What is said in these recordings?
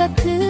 ก็คือ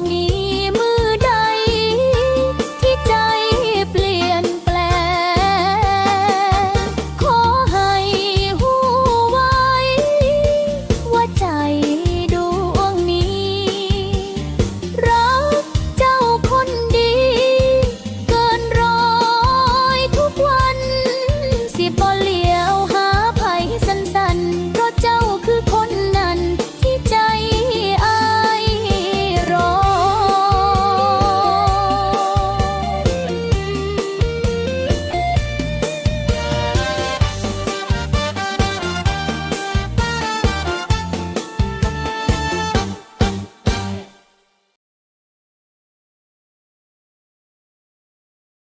me.